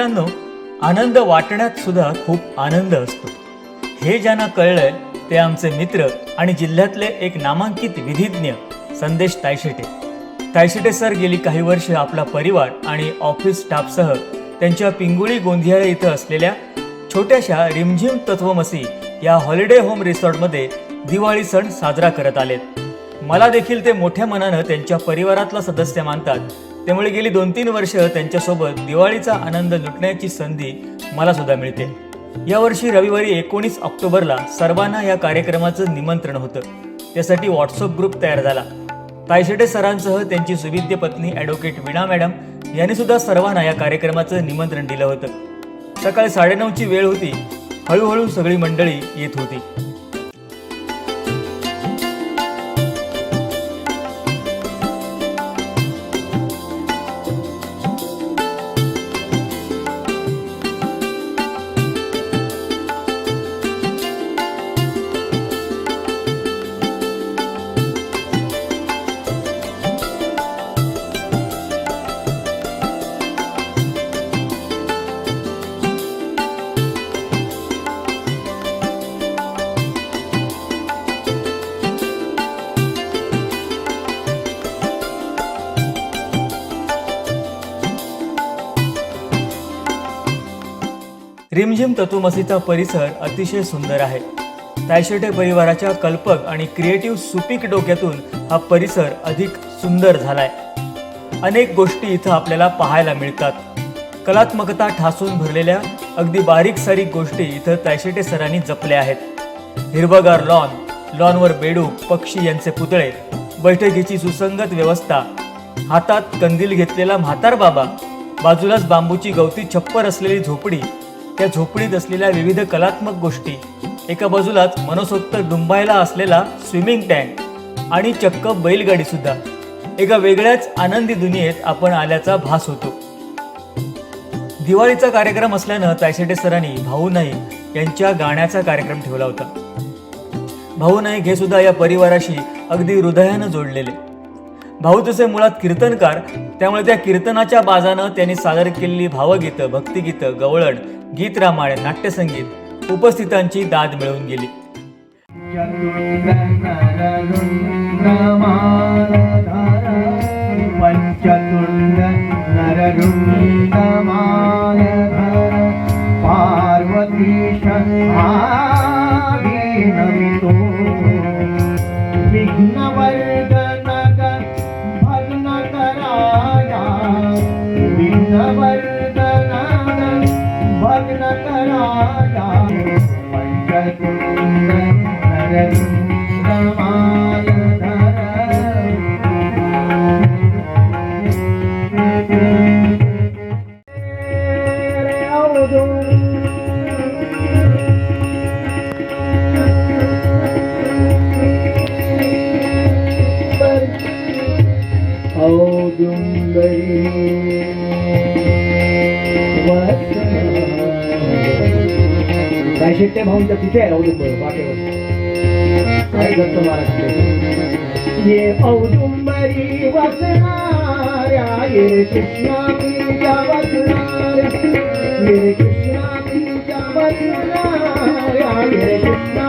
मित्रांनो आनंद वाटण्यात सुद्धा खूप आनंद असतो. हे ज्यांना कळलंय ते आमचे मित्र आणि जिल्ह्यातले एक नामांकित विधिज्ञ संदेश तायशेटे. तायशेटे सर गेली काही वर्ष आपला परिवार आणि ऑफिस स्टाफसह त्यांच्या पिंगुळी गोंधियाळे इथं असलेल्या छोट्याशा रिमझिम तत्वमसी या हॉलिडे होम रिसॉर्टमध्ये दिवाळी सण साजरा करत आलेत. मला देखील ते मोठ्या मनानं त्यांच्या परिवारातला सदस्य मानतात त्यामुळे गेली दोन तीन वर्ष त्यांच्यासोबत दिवाळीचा आनंद लुटण्याची संधी मला सुद्धा मिळते. यावर्षी रविवारी एकोणीस ऑक्टोबरला सर्वांना या कार्यक्रमाचं निमंत्रण होतं. त्यासाठी व्हॉट्सअप ग्रुप तयार झाला. तायशेटे सरांसह त्यांची सुविद्य पत्नी ॲडव्होकेट वीणा मॅडम यांनी सुद्धा सर्वांना या कार्यक्रमाचं निमंत्रण दिलं होतं. सकाळी साडेनऊची वेळ होती. हळूहळू सगळी मंडळी येत होती. तत्वमसीचा परिसर अतिशय सुंदर आहे. तायशेटे परिवाराच्या कल्पक आणि क्रिएटिव्ह सुपीक डोक्यातून हा परिसर अधिक सुंदर झालाय. अनेक गोष्टी इथं आपल्याला पाहायला मिळतात. कलात्मकता ठासून भरलेल्या अगदी बारीक सारीक गोष्टी इथं तायशेटे सरांनी जपल्या आहेत. हिरवगार लॉन लॉनवर बेडूक पक्षी यांचे पुतळे बैठकीची सुसंगत व्यवस्था हातात कंदील घेतलेला म्हातार बाबा बाजूलाच बांबूची गवती छप्पर असलेली झोपडी त्या झोपडीत असलेल्या विविध कलात्मक गोष्टी. एका बाजूलाच मनसोक्त डुंबायला असलेला स्विमिंग टँक आणि चक्क बैलगाडी सुद्धा. एका वेगळ्याच आनंदी दुनियेत आपण आल्याचा भास होतो. दिवाळीचा कार्यक्रम असल्यानं तायसेटे सरांनी भाऊ नाईक यांच्या गाण्याचा कार्यक्रम ठेवला होता. भाऊ नाईक हे सुद्धा या परिवाराशी अगदी हृदयानं जोडलेले. भाऊ तसे मुळात कीर्तनकार त्यामुळे त्या कीर्तनाच्या बाजानं त्यांनी सादर केलेली भावगीतं भक्तिगीतं गवळण गीत रामायण नाट्यसंगीत उपस्थितांची दाद मिळवून गेली. काय शिट्टे भाऊंच्या तिथे आहे औदुंब वाटेवर. काय दत्त महाराज ये औदुंबरी वसणाऱ्या ये कृष्णा वसणाऱ्या ये कृष्णा वसणाऱ्या ये कृष्णा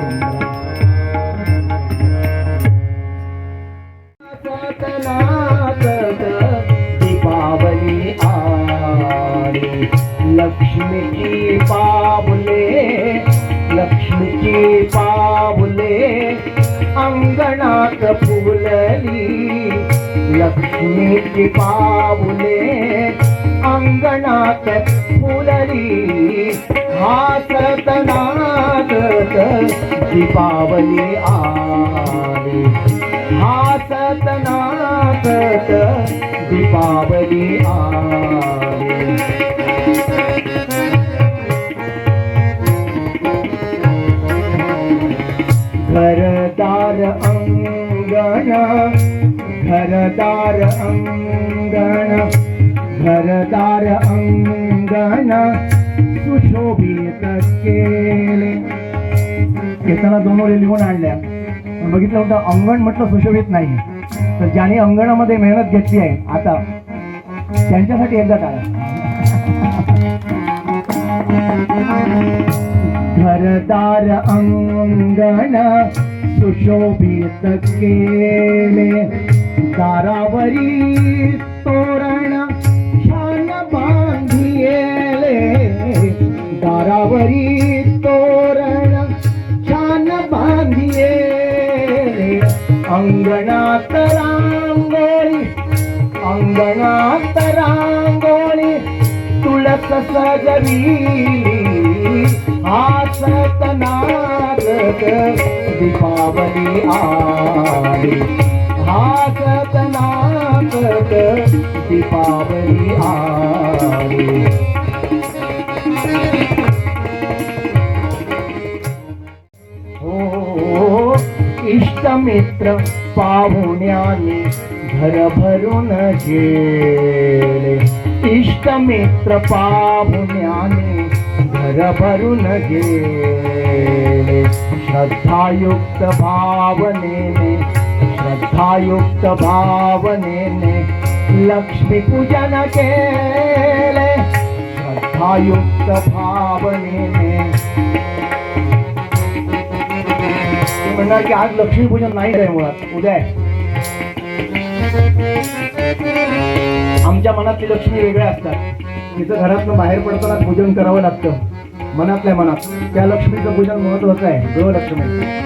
लक्ष्मीची पावले अंगणात फुलली. हासत नाचत दीपावली आली. हासत नाचत दीपावली दीपावली आली. घरदार अंगण घरदार अंगण घरदार अंगण सुशोभित केले. येताना दोन लिहून आणल्या. पण बघितलं होतं अंगण म्हटलं सुशोभित नाही. तर ज्याने अंगणामध्ये मेहनत घेतली आहे आता त्यांच्यासाठी एकदा टाळा. घरदार अंगण सुशोभित केले. दारावरी तोरण छान बांधिले दारावरी तोरण छान बांधिले अंगणात रांगोळी अंगणात रांगोळी तुळस सजविली हासत दीपावली आली. हासत नाचत दीपावली आली. हो इष्टमित्र पाहुण्याने घर भरून गेले इष्टमित्र पाहुण्याने घर भरून गेले. श्रद्धायुक्त भावनेने श्रद्धायुक्त भावनेने लक्ष्मी पूजन केले श्रद्धायुक्त भावनेने म्हणणार की आज लक्ष्मीपूजन नाही आहे मुळात उद्या आमच्या मनातली लक्ष्मी वेगळ्या असतात. तिचं घरातनं बाहेर पडताना पूजन करावं लागतं. मनातल्या मनात. त्या लक्ष्मीचं पूजन महत्वाचं आहे. गृहलक्ष्मी.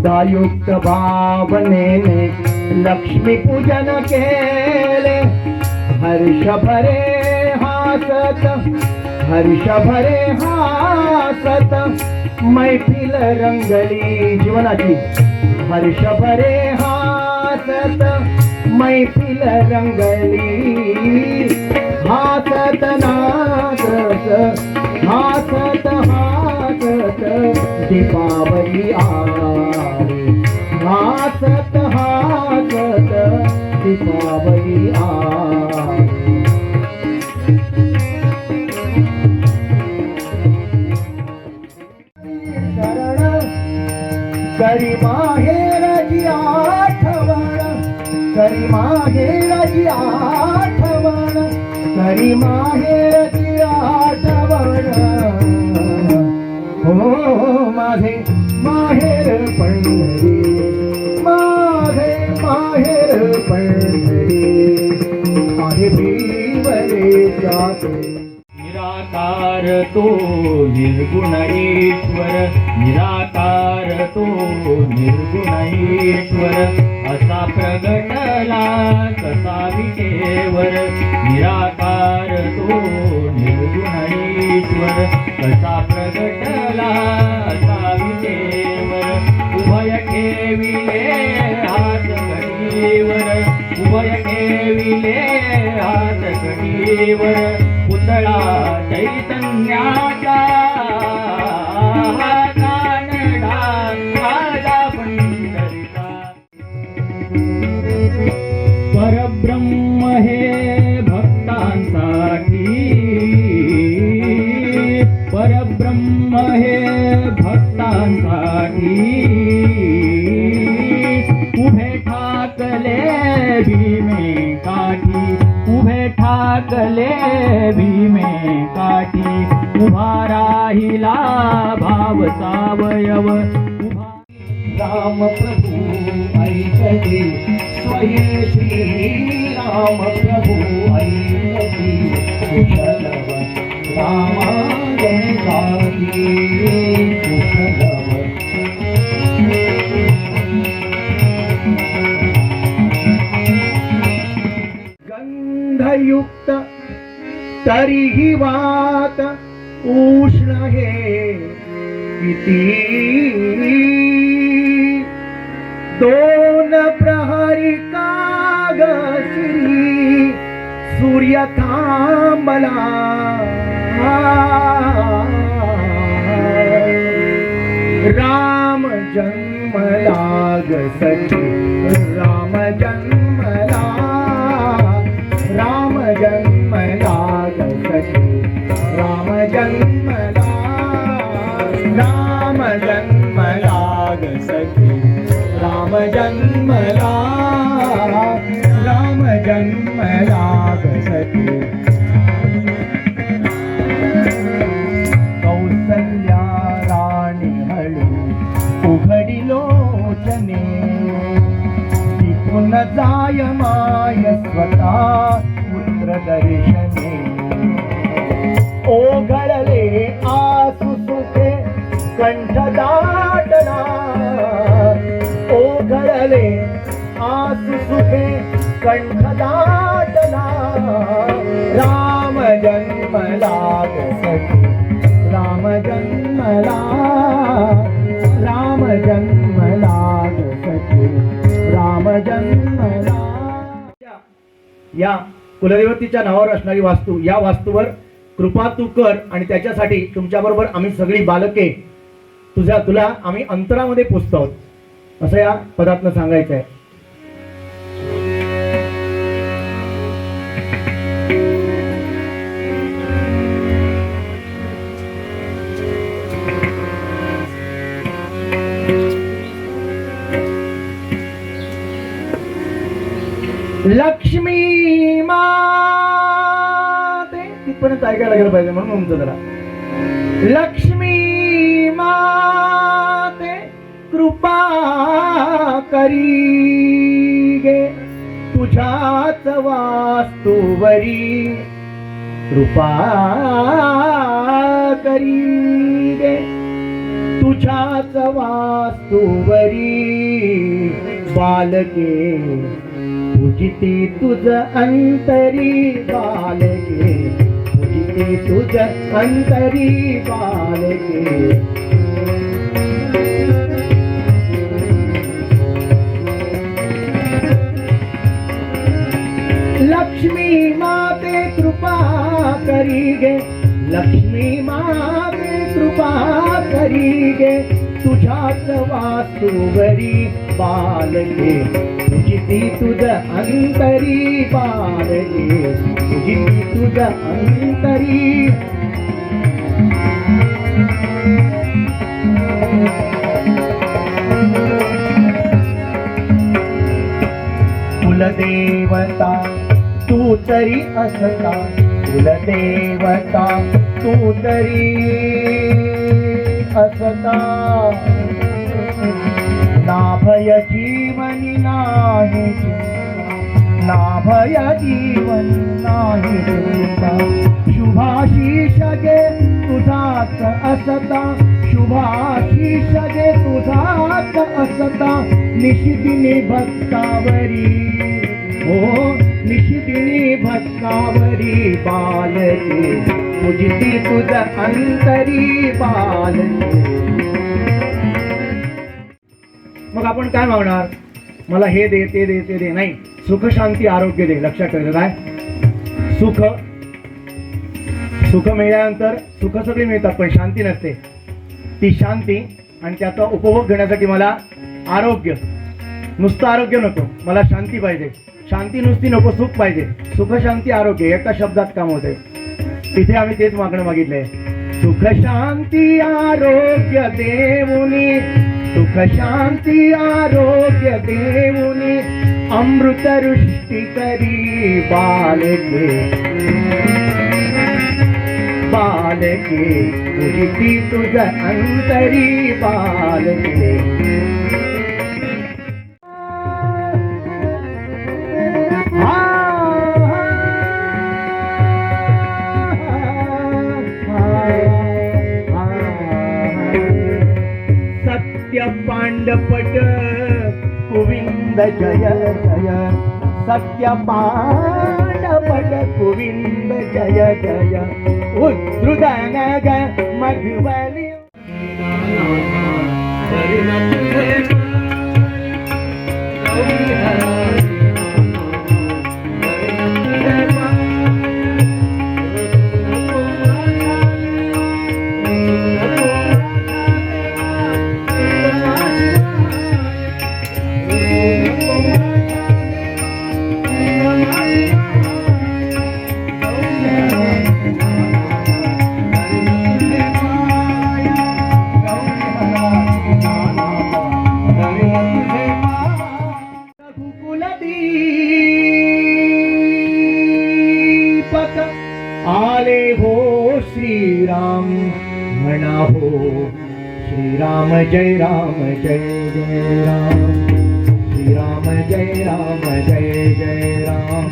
सिद्धायुक्त भावनेने लक्ष्मी पूजन केले. हर्ष भरे हासत हर्ष भरे हासत. मैफिल रंगली जीवनाची. हर्ष भरे हासत मैफिल रंगली हासत नाचत हासत हासत दीपावली आ हासत दीपावली आली. करी माहेरची आठवण करी माहेरची आठवण करी माहेरची निर्गुण ईश्वर निराकार तो निर्गुण ईश्वर असा प्रगटला कसा विषेवर निराकार तो निर्गुण ईश्वर कसा प्रगटला असा विषेवर उभय ठेविले हात कटीवर. उभय ठेविले हात कटीवर. सूर्य थांबला. राम जन्मला ग सखी राम जन्मला राम जन्मला ग सखी राम जन्मला राम जन्मला ग सखी राम जन्मला राम जन्मला ग कौसल्या राणी हळू उघडी लोचने तिथून जाय माय स्वतः पुत्र दर्शने ओघळले कंठ कुलदेवतीच्या नावावर असणारी वास्तू या वास्तूवर कृपा तू कर आणि त्याच्यासाठी तुमच्याबरोबर आम्ही सगळी बालके तुझ्या तुला आम्ही अंतरामध्ये पोचतो आहोत. असं या पदातनं सांगायचं आहे. लक्ष्मी माते ऐकायला गेलं पाहिजे म्हणून म्हणतो जरा. लक्ष्मी माते कृपा करी गे. तुझ्याच वास्तूवरी कृपा करी गे. तुझ्याच वास्तूवरी बालके. पूजिते तुझ अंतरी बालके. पूजिते तुझ अंतरी पालके लक्ष्मी माते कृपा करी गे. लक्ष्मी माते कृपा करी गे. तुझ्याच वास्तूवरी बालके तुझी तुझ अंतरी बालके तुझी तुझ अंतरी. कुलदेवता तू तरी असता. कुलदेवता तू तरी असता. नाभय जीवनी नाही चिंता. नाभय जीवनी नाही शुभाशीष गे तुझाच असता. शुभाशीष गे तुझाच असता. निशिदिनी भक्तावरी हो निशिदिनी भक्तावरी बालके. तुझी तुझ अंतरी बालके. मग आपण काय मागणार मला हे दे ते दे ते दे. नाही सुख शांती आरोग्य दे. लक्षात ठेवायचं काय सुख. सुख मिळाल्यानंतर सुख सगळे मिळतात पण शांती नसते. ती शांती आणि त्याचा उपभोग घेण्यासाठी मला आरोग्य. नुसतं आरोग्य नको. मला शांती पाहिजे. शांती नुसती नको सुख पाहिजे. सुख शांती आरोग्य एका शब्दात काम होते तिथे आम्ही तेच मागणं मागितलंय. सुख शांती आरोग्य देऊनी सुख शांती आरोग्य देऊनी अमृत वृष्टी करी बालके बालके तुझी ती तुझ पांडपट गोविंद जय जय सत्य पांडपट गोविंद जय जय उद्धृतन ग मधुबली श्रीराम जय राम जय जय राम श्रीराम जय राम जय जय राम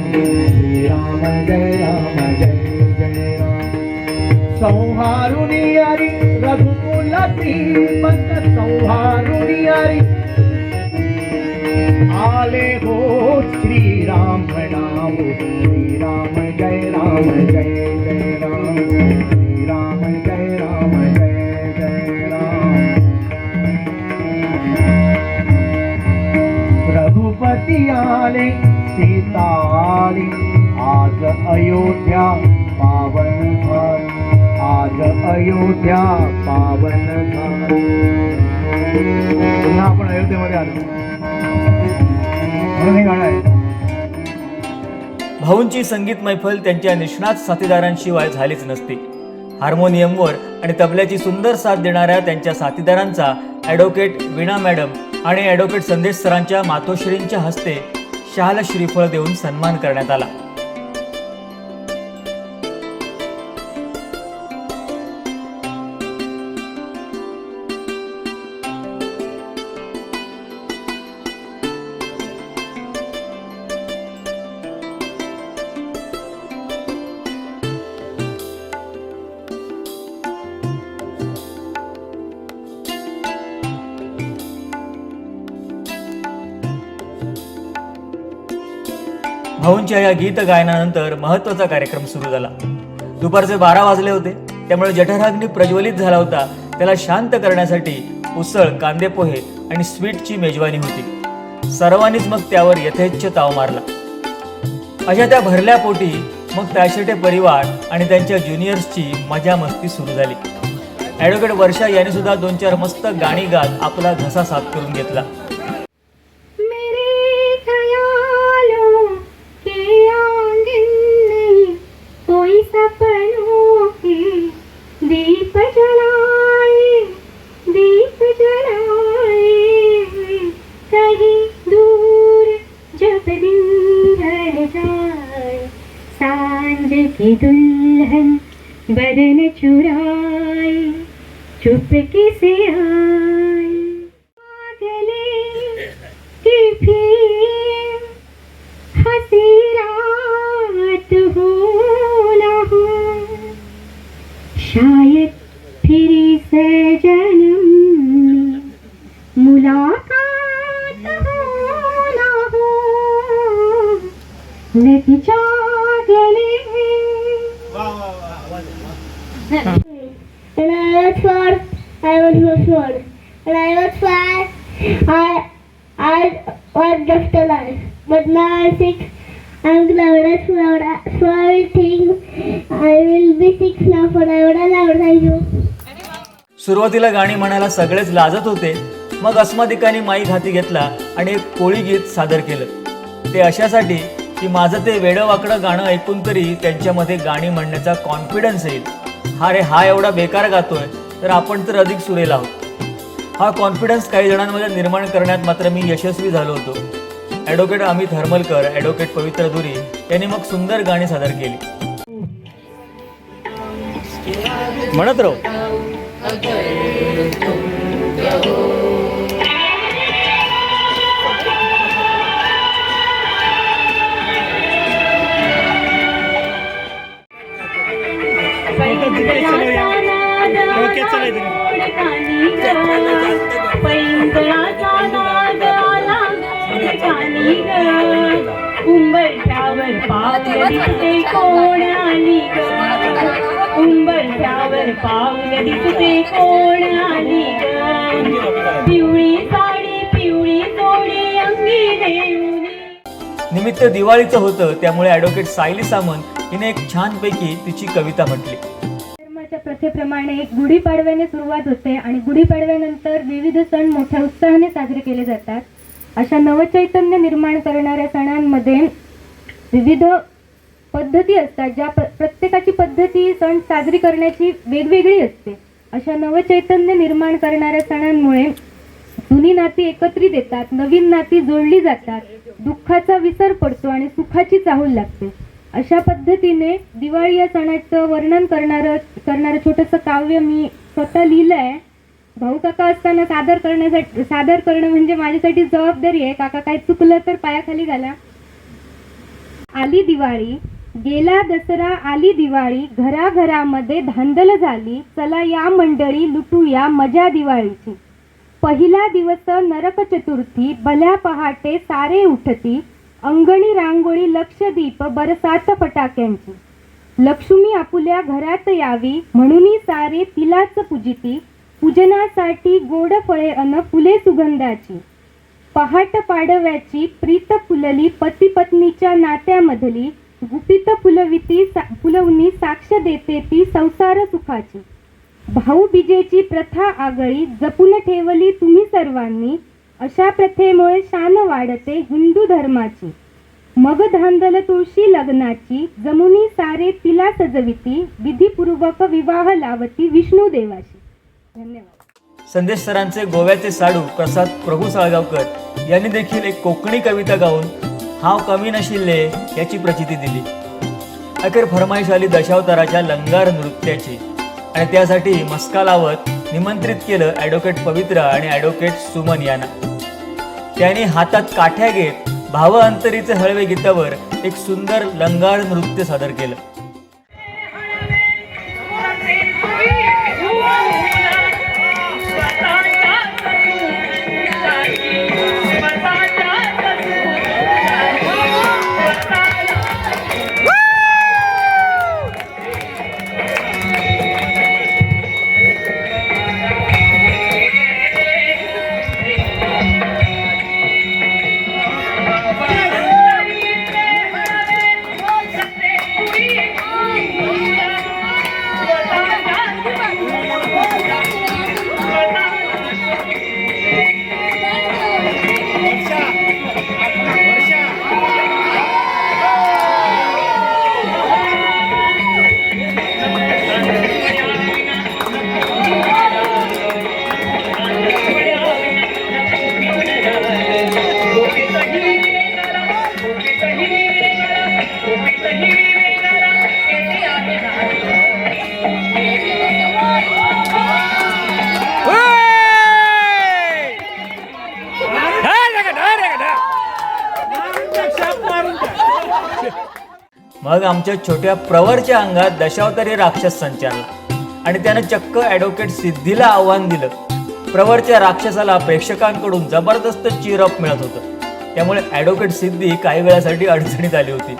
श्रीराम जय राम जय जय राम संहारुणी हरी रघुकुल श्रीपत संहारुणी हरी आले हो श्रीराम नाम श्रीराम जय राम जय जय राम श्रीराम आले सीता आली आज अयोध्या पावन घर आज अयोध्या पावन घर पुन्हा आपण अयोध्येमध्ये आलो. म्हणून हे गाणं आहे. भाऊंची संगीत मैफल त्यांच्या निष्णात साथीदारांशिवाय झालीच नसती. हार्मोनियमवर आणि तबल्याची सुंदर साथ देणाऱ्या त्यांच्या साथीदारांचा ॲडव्होकेट वीणा मॅडम आणि ॲडव्होकेट संदेश सरांच्या मातोश्रींच्या हस्ते शाल श्रीफळ देऊन सन्मान करण्यात आला. भाऊंच्या या गीत गायनानंतर महत्त्वाचा कार्यक्रम सुरू झाला. दुपारचे बारा वाजले होते. त्यामुळे जठराग्नी प्रज्वलित झाला होता. त्याला शांत करण्यासाठी उसळ कांदे पोहे आणि स्वीटची मेजवानी होती. सर्वांनीच मग त्यावर यथेच्छ ताव मारला. अशा त्या भरल्या पोटी मग तायशेटे परिवार आणि त्यांच्या ज्युनियर्सची मजा मस्ती सुरू झाली. ॲडव्होकेट वर्षा यांनी सुद्धा दोन चार मस्त गाणी गात आपला घसा साफ करून घेतला. सपनों के दीप जलाए दीप जलाए। कहीं दूर जब दिन ढल जाए सांझ की दुल्हन बदन चुराए चुपके से आए? गले की फिर सुरुवातीला गाणी म्हणायला सगळेच लाजत होते. मग अस्मादिकांनी माईक हाती घेतला आणि एक कोळी गीत सादर केलं. ते अशासाठी की माझं ते वेडं गाणं ऐकून तरी त्यांच्यामध्ये गाणी म्हणण्याचा कॉन्फिडन्स येईल. हा रे हा एवढा बेकार गातोय तर आपण तर अधिक सुरेल आहोत. हा कॉन्फिडन्स काही जणांमध्ये निर्माण करण्यात मात्र मी यशस्वी झालो होतो. ॲडव्होकेट अमित हरमलकर ॲडव्होकेट पवित्र दुरी यांनी मग सुंदर गाणी सादर केली. म्हणत राहू. उंबरठ्यावर पाऊल कोण आली ग उंबरठ्यावर पाऊल दिसते कोण आली ग पिवळी साडी पिवळी तोडी अंगी देऊनी. निमित्त दिवाळीचं होतं त्यामुळे ॲडव्होकेट सायली सामंत हिने एक छानपैकी तिची कविता म्हटली. धर्माच्या प्रथेप्रमाणे गुढीपाडव्याने सुरुवात होते आणि गुढीपाडव्यानंतर विविध सण मोठ्या उत्साहाने साजरे केले जातात. अशा नवचैतन्य निर्माण करणाऱ्या सणांमध्ये विविध पद्धती असतात ज्या प- प्रत्येकाची पद्धती सण साजरी करण्याची वेगवेगळी असते. अशा नवचैतन्य निर्माण करणाऱ्या सणांमुळे जुनी नाती एकत्रित येतात नवीन नाती जोडली जातात दुःखाचा विसर पडतो आणि सुखाची चाहूल लागते. अशा पद्धतीने दिवाळी या सणाचं वर्णन करणारं करणारं छोटंसं काव्य मी स्वतः लिहिलं आहे भाऊ काका असताना सादर करण्यासाठी सादर करणं म्हणजे माझ्यासाठी जबाबदारी आहे. काका काय चुकलं तर पायाखाली घाला. आली दिवाळी. गेला दसरा आली दिवाळी घराघरामध्ये धांदल झाली चला या मंडळी लुटूया मजा दिवाळीची. पहिला दिवस नरक चतुर्थी भल्या पहाटे सारे उठती अंगणी रांगोळी लक्षदीप बरसात फटाक्यांची. लक्ष्मी आपुल्या घरात यावी म्हणून सारे तिलाच पूजिती पूजनासाठी गोड फळे अन फुले सुगंधाची. पहाट पाडव्याची प्रीत फुलली पती पत्नीच्या नात्यामधली गुपित फुलविती सा फुलवणी साक्ष देते ती संसार सुखाची. भाऊबीजेची प्रथा आगळी जपून ठेवली तुम्ही सर्वांनी अशा प्रथेमुळे शान वाढते हिंदू धर्माची. मग धांदल तुळशी लग्नाची जमुनी सारे तिला सजविती विधीपूर्वक विवाह लावती विष्णू देवाशी. धन्यवाद. संदेश सरांचे गोव्याचे साडू प्रसाद प्रभू साळगावकर यांनी देखील एक कोकणी कविता गाऊन हाव कमी नशिल्ले याची प्रचिती दिली. अखेर फरमाईश आली दशावताराच्या लंगार नृत्याची. आणि त्यासाठी मस्का लावत निमंत्रित केलं ॲडव्होकेट पवित्रा आणि ॲडव्होकेट सुमन यांना. त्यांनी हातात काठ्या घेत भाव अंतरीचे हळवे गीतावर एक सुंदर लंगार नृत्य सादर केलं. मग आमच्या छोट्या प्रवरच्या अंगात दशावतारी राक्षस संचारला. आणि त्यानं चक्क ॲडव्होकेट सिद्धीला आव्हान दिलं. प्रवरच्या राक्षसाला प्रेक्षकांकडून जबरदस्त चीरअप मिळत होतं. त्यामुळे ॲडव्होकेट सिद्धी काही वेळासाठी अडचणीत आली होती.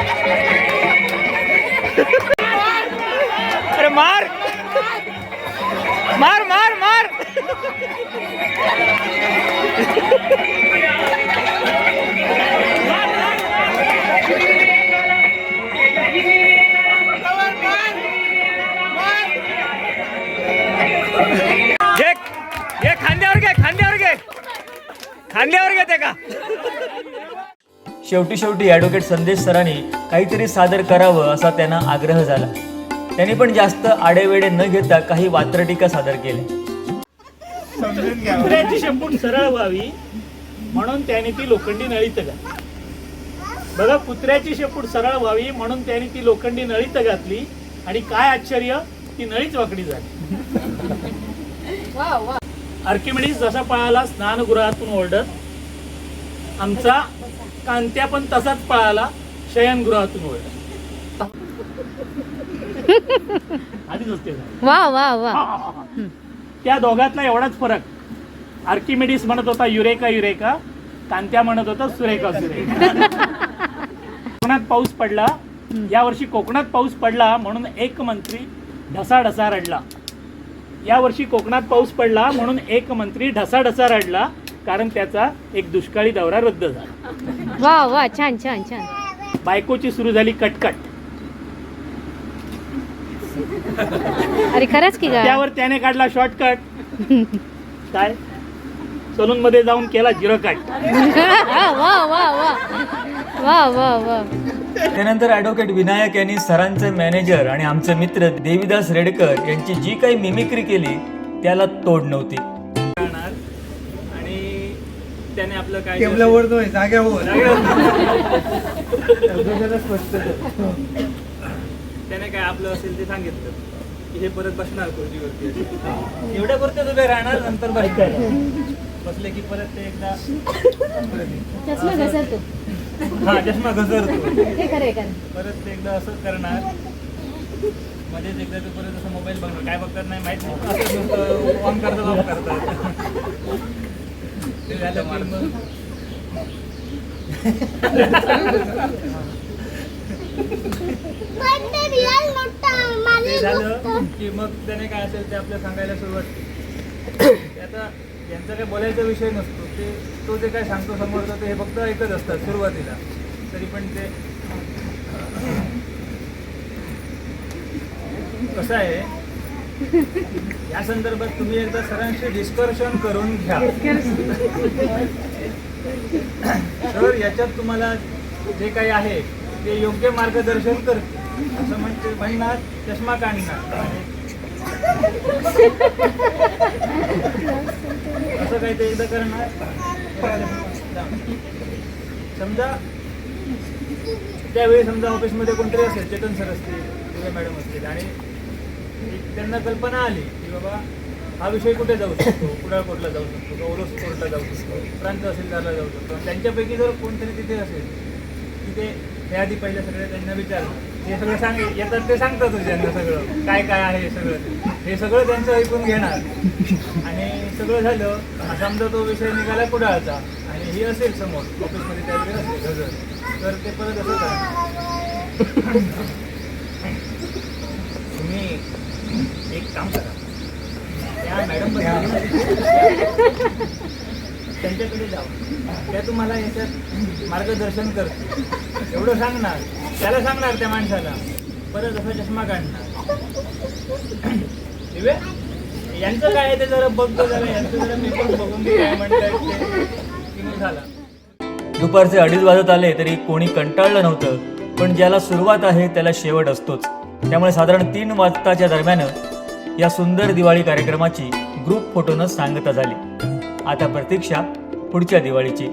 मार। मार मार मार। मार घे घे खांद्यावर घे खांद्यावर घे. खांद्यावर घे ते का? शेवटी शेवटी ॲडव्होकेट संदेश सरांनी काहीतरी सादर करावं असा त्यांना आग्रह झाला. त्यांनी पण जास्त आडेवेडे न घेता काही वात्रटिका सादर केल्या कुत्र्याची शेपूट सरळ व्हावी म्हणून त्याने ती लोखंडी नळीत घातली बघा कुत्र्याची शेपूट सरळ व्हावी म्हणून त्याने ती लोखंडी नळीत घातली आणि काय आश्चर्य ती नळीच वाकडी झाली. आर्किमिडीस जसा पळाला स्नानगृहातून ओरडत आमचा कांत्या पण तसाच पळाला शयनगृहातून ओरडत. आधीच असते वा वा वा. त्या दोघातला एवढाच फरक. आर्किमिडीस म्हणत होता युरेका युरेका. कांत्या म्हणत होता सुरेका सुरेका. कोकणात पाऊस पडला. यावर्षी कोकणात पाऊस पडला म्हणून एक मंत्री ढसा ढसा रडला यावर्षी कोकणात पाऊस पडला म्हणून एक मंत्री ढसा ढसा रडला कारण त्याचा एक दुष्काळी दौरा रद्द झाला. वा वा छान छान छान. बायकोची सुरू झाली कटकट. अरे खरंच की गा? त्यावर त्याने काढला शॉर्टकट काय? सलून मध्ये जाऊन केला जिरो कट वा वा वा. वा वा वा. त्यानंतर ॲडव्होकेट विनायक यांनी सरांचे मॅनेजर आणि आमचे मित्र देविदास रेडकर यांची जी काही मिमिक्री केली त्याला तोड नव्हती. आणि त्याने आपलं काय त्याने काय आपलं असेल ते सांगितलं. की हे परत बसणार खुर्चीवरती एवढ्या पुरते उभे राहणार नंतर बसणार. बसले की परत ते एकदा चष्मा घसरतो. हा चष्मा घसरतो. परत ते एकदा असंच करणार. मध्येच एकदा ते परत असं मोबाईल बघणार. काय बघतात नाही माहीत असं ऑन करतात ऑफ करतात. ते झालं पण ते झालं की मग त्याने काय असेल ते आपल्या सांगायला सुरुवात केली. आता यांचा काही बोलायचा विषय नसतो. ते तो जे काय सांगतो समोरचा ते हे फक्त ऐकत असतात सुरुवातीला. तरी पण ते कसं आहे या संदर्भात तुम्ही एकदा सरांशी डिस्कशन करून घ्या. तर याच्यात तुम्हाला जे काही आहे ते योग्य मार्गदर्शन करते असं म्हणते म्हणणार चष्मा काढणार. असं काही ते एकदा करणार. समजा त्यावेळी समजा ऑफिसमध्ये कोणतरी असेल चेतन सर असतील मॅडम असतील आणि एक त्यांना कल्पना आली की बाबा हा विषय कुठे जाऊ शकतो? कुडाळ कोर्टला जाऊ शकतो किंवा ओरोस कोर्टला जाऊ शकतो? प्रांत तहसीलदारला जाऊ शकतो? त्यांच्यापैकी जर कोणतरी तिथे असेल तिथे त्याआधी आधी पहिले सगळे त्यांना विचारलं. हे सगळं सांग येतात ते सांगतातच त्यांना सगळं. काय काय आहे हे सगळं? हे सगळं त्यांचं ऐकून घेणार. आणि सगळं झालं समजा तो विषय निघाला कुडाळचा. आणि ही असेल समोर ऑफिसमध्ये त्यावेळी असेल गजर तर ते परत असं करा. तुम्ही एक काम करा. त्या मॅडम त्यांच्याकडे जाऊ. त्या तुम्हाला याच्यात मार्गदर्शन करतील. एवढं सांगणार. त्याला सांगणार त्या माणसाला. परत असा चष्मा काढणार. दिवे? यांचं काय आहे ते जरा बघतो जरा यांचं जरा मी पण बघून काय म्हणतात झाला. दुपारचे अडीच वाजत आले तरी कोणी कंटाळलं नव्हतं. पण ज्याला सुरुवात आहे त्याला शेवट असतोच. त्यामुळे साधारण तीन वाजताच्या दरम्यान या सुंदर दिवाळी कार्यक्रमाची ग्रुप फोटोनं सांगता झाली. आता प्रतीक्षा पुढच्या दिवाळीची.